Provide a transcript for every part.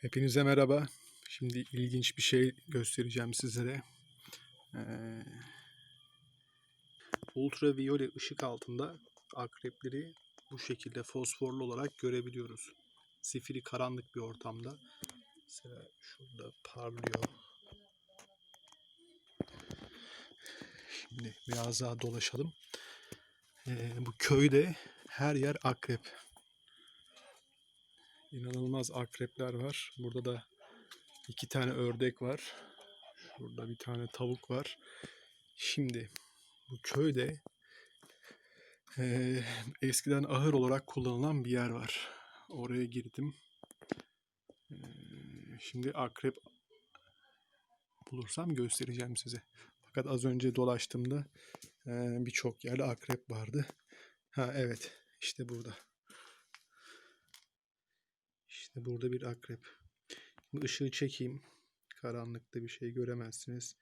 Hepinize merhaba. Şimdi ilginç bir şey göstereceğim sizlere. Ee, ultraviyole ışık altında akrepleri bu şekilde fosforlu olarak görebiliyoruz. Zifiri karanlık bir ortamda. Mesela şurada parlıyor. Şimdi biraz daha dolaşalım. Ee, bu köyde her yer akrep. İnanılmaz akrepler var. Burada da iki tane ördek var. Şurada bir tane tavuk var. Şimdi bu köyde eee, eskiden ahır olarak kullanılan bir yer var. Oraya girdim. Eee, şimdi akrep bulursam göstereceğim size. Fakat az önce dolaştığımda eee, birçok yerde akrep vardı. Ha evet işte burada. İşte burada bir akrep. Şimdi ışığı çekeyim. Karanlıkta bir şey göremezsiniz.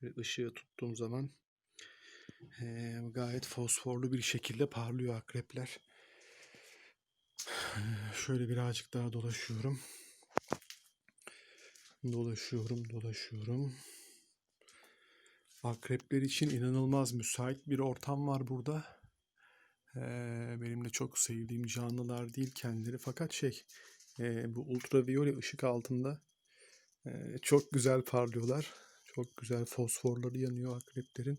Şöyle ışığı tuttuğum zaman eee, gayet fosforlu bir şekilde parlıyor akrepler. Şöyle birazcık daha dolaşıyorum. Dolaşıyorum, dolaşıyorum. Akrepler için inanılmaz müsait bir ortam var burada. Eee, benim de çok sevdiğim canlılar değil kendileri fakat şey eee, bu ultraviyole ışık altında eee, çok güzel parlıyorlar. Çok güzel fosforları yanıyor akreplerin.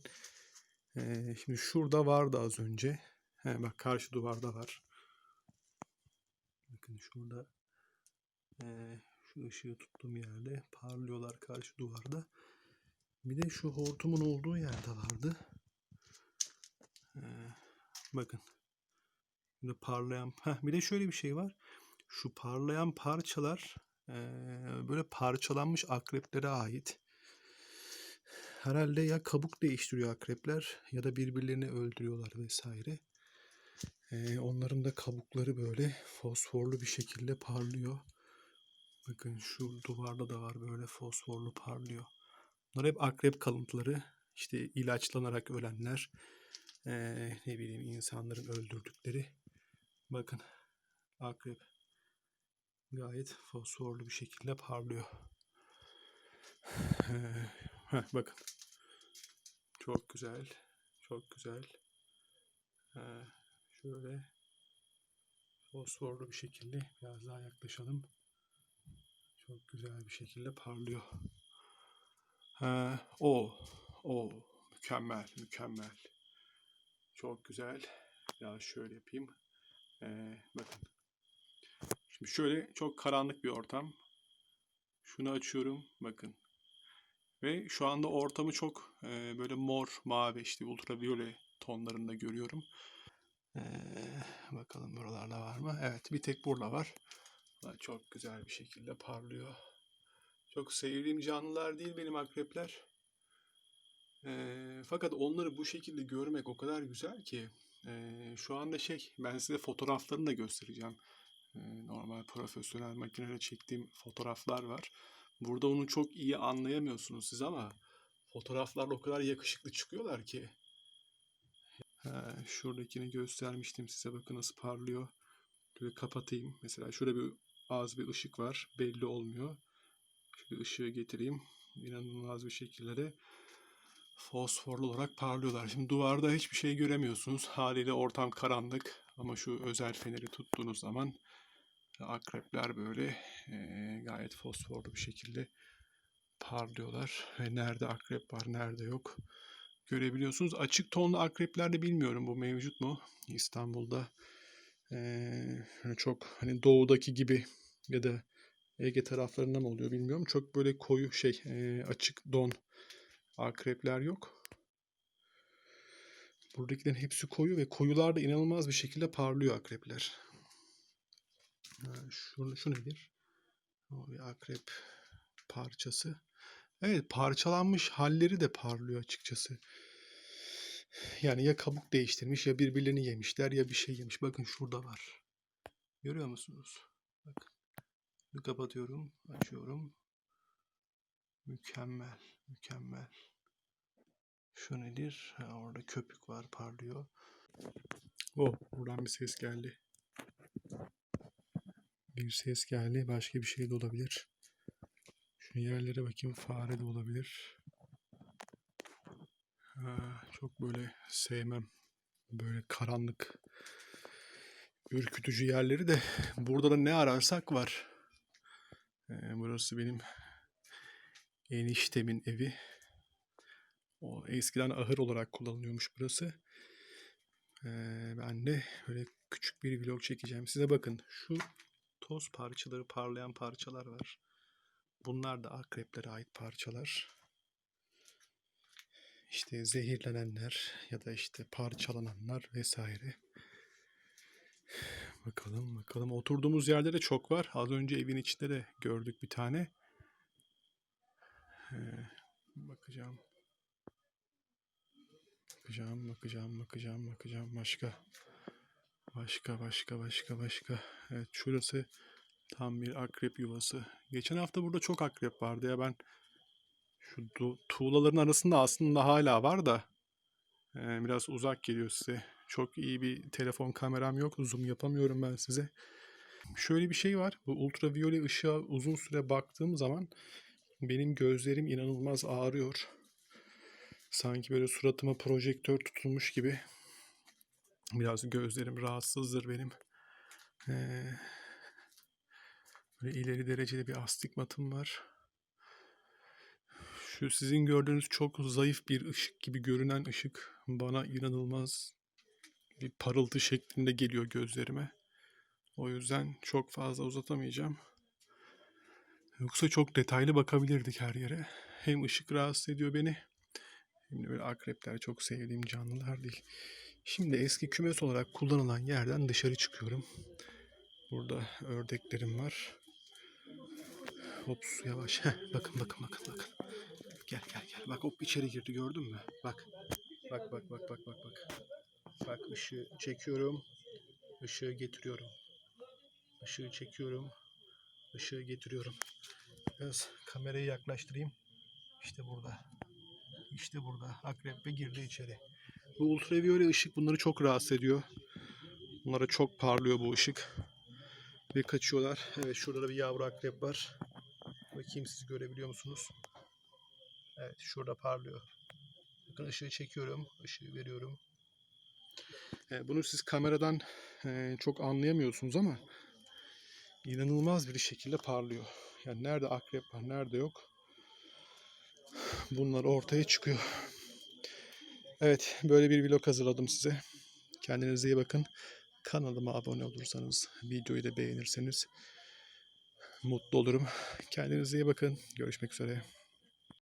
Eee, şimdi şurada vardı az önce. He, bak karşı duvarda var. Bakın şurada eee, şu ışığı tuttuğum yerde parlıyorlar karşı duvarda. Bir de şu hortumun olduğu yerde vardı. Eee, bakın. Burada parlayan. Heh, bir de şöyle bir şey var. Şu parlayan parçalar eee, böyle parçalanmış akreplere ait. Herhalde ya kabuk değiştiriyor akrepler ya da birbirlerini öldürüyorlar vesaire. Eee, onların da kabukları böyle fosforlu bir şekilde parlıyor. Bakın şu duvarda da var böyle fosforlu parlıyor. Bunlar hep akrep kalıntıları. İşte ilaçlanarak ölenler. eee, ne bileyim insanların öldürdükleri. Bakın akrep gayet fosforlu bir şekilde parlıyor. Heh, bakın. Çok güzel. Çok güzel. Eee, şöyle fosforlu bir şekilde biraz daha yaklaşalım. Çok güzel bir şekilde parlıyor. Ha, o, o, mükemmel, mükemmel. Çok güzel. Biraz şöyle yapayım. Ee, bakın. Şimdi şöyle çok karanlık bir ortam. Şunu açıyorum. Bakın. Ve şu anda ortamı çok e, böyle mor, mavi, işte ultraviyole tonlarında görüyorum. Ee, bakalım buralarda var mı? Evet, bir tek burada var. Çok güzel bir şekilde parlıyor. Çok sevdiğim canlılar değil benim akrepler. Ee, fakat onları bu şekilde görmek o kadar güzel ki. Ee, şu anda şey, ben size fotoğraflarını da göstereceğim. Normal profesyonel makineyle çektiğim fotoğraflar var. Burada onu çok iyi anlayamıyorsunuz siz ama fotoğraflarla o kadar yakışıklı çıkıyorlar ki. Ha, şuradakini göstermiştim size bakın nasıl parlıyor. Şöyle kapatayım. Mesela şurada bir az bir ışık var. Belli olmuyor. Şöyle ışığı getireyim. İnanılmaz bir şekilde de fosforlu olarak parlıyorlar. Şimdi duvarda hiçbir şey göremiyorsunuz. Haliyle ortam karanlık. Ama şu özel feneri tuttuğunuz zaman akrepler böyle eee, gayet fosforlu bir şekilde parlıyorlar. Ve nerede akrep var, nerede yok görebiliyorsunuz. Açık tonlu akreplerde bilmiyorum bu mevcut mu İstanbul'da. Eee, hani çok hani doğudaki gibi ya da Ege taraflarında mı oluyor bilmiyorum. Çok böyle koyu şey eee, açık don akrepler yok. Buradakilerin hepsi koyu ve koyularda inanılmaz bir şekilde parlıyor akrepler. Ha, şu, nedir? O bir akrep parçası. Evet parçalanmış halleri de parlıyor açıkçası. Yani ya kabuk değiştirmiş ya birbirlerini yemişler ya bir şey yemiş. Bakın şurada var. Görüyor musunuz? Bakın. Kapatıyorum, açıyorum. Mükemmel, mükemmel. Şu nedir? Ha, orada köpük var, parlıyor. Oh, buradan bir ses geldi. Bir ses geldi. Başka bir şey de olabilir. Şu yerlere bakayım. Fare de olabilir. Ha, çok böyle sevmem. Böyle karanlık, ürkütücü yerleri de burada da ne ararsak var. Ee, burası benim eniştemin evi. O eskiden ahır olarak kullanılıyormuş burası. Ee, ben de böyle küçük bir vlog çekeceğim. Size bakın şu toz parçaları, parlayan parçalar var. Bunlar da akreplere ait parçalar. İşte zehirlenenler ya da işte parçalananlar vesaire. Bakalım bakalım. Oturduğumuz yerde de çok var. Az önce evin içinde de gördük bir tane. Ee, bakacağım. Bakacağım, bakacağım, bakacağım, bakacağım. Başka. Başka, başka, başka, başka. Evet, şurası tam bir akrep yuvası. Geçen hafta burada çok akrep vardı ya ben şu tuğlaların arasında aslında hala var da e, biraz uzak geliyor size. Çok iyi bir telefon kameram yok. Zoom yapamıyorum ben size. Şöyle bir şey var. Bu ultraviyole ışığa uzun süre baktığım zaman benim gözlerim inanılmaz ağrıyor. Sanki böyle suratıma projektör tutulmuş gibi. Biraz gözlerim rahatsızdır benim. Ee, böyle ileri derecede bir astigmatım var. Şu sizin gördüğünüz çok zayıf bir ışık gibi görünen ışık bana inanılmaz bir parıltı şeklinde geliyor gözlerime. O yüzden çok fazla uzatamayacağım. Yoksa çok detaylı bakabilirdik her yere. Hem ışık rahatsız ediyor beni de böyle akrepler çok sevdiğim canlılar değil. Şimdi eski kümes olarak kullanılan yerden dışarı çıkıyorum. Burada ördeklerim var. Hops yavaş. Bakın bakın bakın bakın. Gel gel gel. Bak hop içeri girdi gördün mü? Bak. Bak bak bak bak bak bak. Bak ışığı çekiyorum. Işığı getiriyorum. Işığı çekiyorum. Işığı getiriyorum. Biraz kamerayı yaklaştırayım. İşte burada. İşte burada. Akrep ve girdi içeri. Bu ultraviyole ışık bunları çok rahatsız ediyor. Bunlara çok parlıyor bu ışık. Ve kaçıyorlar. Evet şurada da bir yavru akrep var. Bakayım siz görebiliyor musunuz? Evet şurada parlıyor. Bakın ışığı çekiyorum. ışığı veriyorum. Bunu siz kameradan e, çok anlayamıyorsunuz ama inanılmaz bir şekilde parlıyor. Yani nerede akrep var, nerede yok. Bunlar ortaya çıkıyor. Evet, böyle bir vlog hazırladım size. Kendinize iyi bakın. Kanalıma abone olursanız, videoyu da beğenirseniz mutlu olurum. Kendinize iyi bakın. Görüşmek üzere.